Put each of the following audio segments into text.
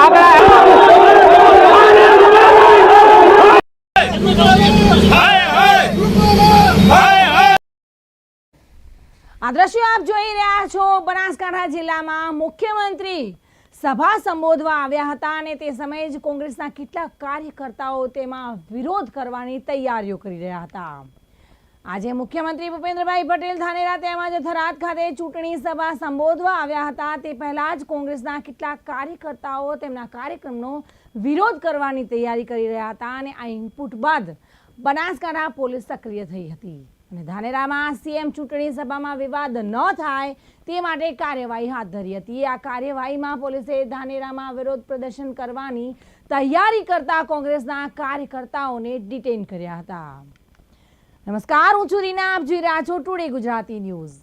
આ આપ જોઈ રહ્યા છો બનાસકાંઠા જિલ્લામાં મુખ્યમંત્રી સભા સંબોધવા આવ્યા હતા અને તે સમયે જ કોંગ્રેસના કેટલાક કાર્યકર્તાઓ તેમાં વિરોધ કરવાની તૈયારીઓ કરી રહ્યા હતા. આજે મુખ્યમંત્રી ભૂપેન્દ્રભાઈ પટેલ ધાનેરા તેમજ થરાદ ખાતે ચૂંટણી સભા સંબોધવા આવ્યા હતા. તે પહેલા જ કોંગ્રેસના કેટલાક કાર્યકર્તાઓ તેમના કાર્યક્રમનો વિરોધ કરવાની તૈયારી કરી રહ્યા હતા અને આ ઇનપુટ બાદ બનાસકાંઠા પોલીસ સક્રિય થઈ હતી. અને ધાનેરામાં સીએમ ચૂંટણી સભામાં વિવાદ ન થાય તે માટે કાર્યવાહી હાથ ધરી હતી. આ કાર્યવાહીમાં પોલીસે ધાનેરામાં વિરોધ પ્રદર્શન કરવાની તૈયારી કરતા કોંગ્રેસના કાર્યકર્તાઓને ડિટેન કર્યા હતા. નમસ્કાર, હું છું રીના, આપ જોઈ રહ્યા છો ટુડે ગુજરાતી ન્યૂઝ.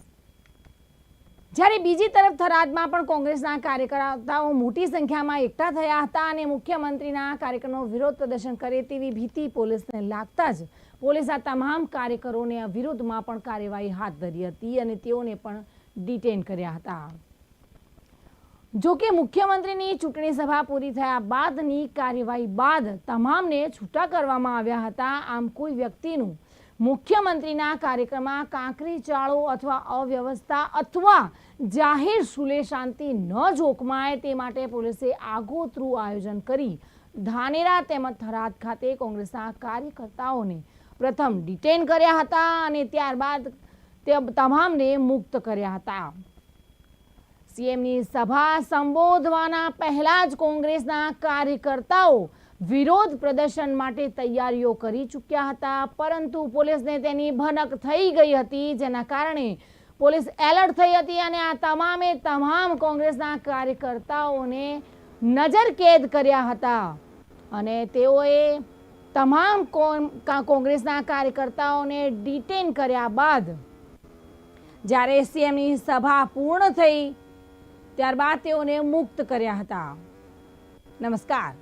જ્યારે બીજી તરફ થરાદમાં પણ કોંગ્રેસના કાર્યકર્તાઓ મોટી સંખ્યામાં એકઠા થયા હતા અને મુખ્યમંત્રીના કાર્યક્રમનો વિરોધ પ્રદર્શન કરે તેવી ભીતિ પોલીસને લાગતા જ પોલીસ આ તમામ કાર્યકરોને વિરોધમાં પણ કાર્યવાહી હાથ ધરી હતી અને તેઓને પણ ડિટેન કર્યા હતા. જોકે મુખ્યમંત્રીની ચૂંટણી સભા પૂરી થયા બાદની કાર્યવાહી બાદ તમામને છૂટા કરવામાં આવ્યા હતા. આમ કોઈ વ્યક્તિનું મુખ્યમંત્રીના કાર્યક્રમમાં કાંકરી ચાળો અથવા અવ્યવસ્થા અથવા જાહેર સુલે શાંતિ ન જોખમાય તે માટે પોલીસે આગોતરું આયોજન કરી ધાનેરા તેમજ થરાદ ખાતે કોંગ્રેસના કાર્યકર્તાઓને પ્રથમ ડિટેન કર્યા હતા અને ત્યારબાદ તમામને મુક્ત કર્યા હતા. સીએમની સભા સંબોધવાના પહેલા જ કોંગ્રેસના કાર્યકર્તાઓ વિરોધ પ્રદર્શન માટે તૈયારીઓ કરી ચૂક્યા હતા, પરંતુ પોલીસને તેની ભનક થઈ ગઈ હતી, જેના કારણે પોલીસ એલર્ટ થઈ હતી અને આ તમામે તમામ કોંગ્રેસના કાર્યકર્તાઓને નજરકેદ કર્યા હતા. અને તેઓએ તમામ કોંગ્રેસના કાર્યકર્તાઓને ડિટેન કર્યા બાદ, જ્યારે સીએમની સભા પૂર્ણ થઈ, ત્યારબાદ તેઓને મુક્ત કર્યા હતા. નમસ્કાર.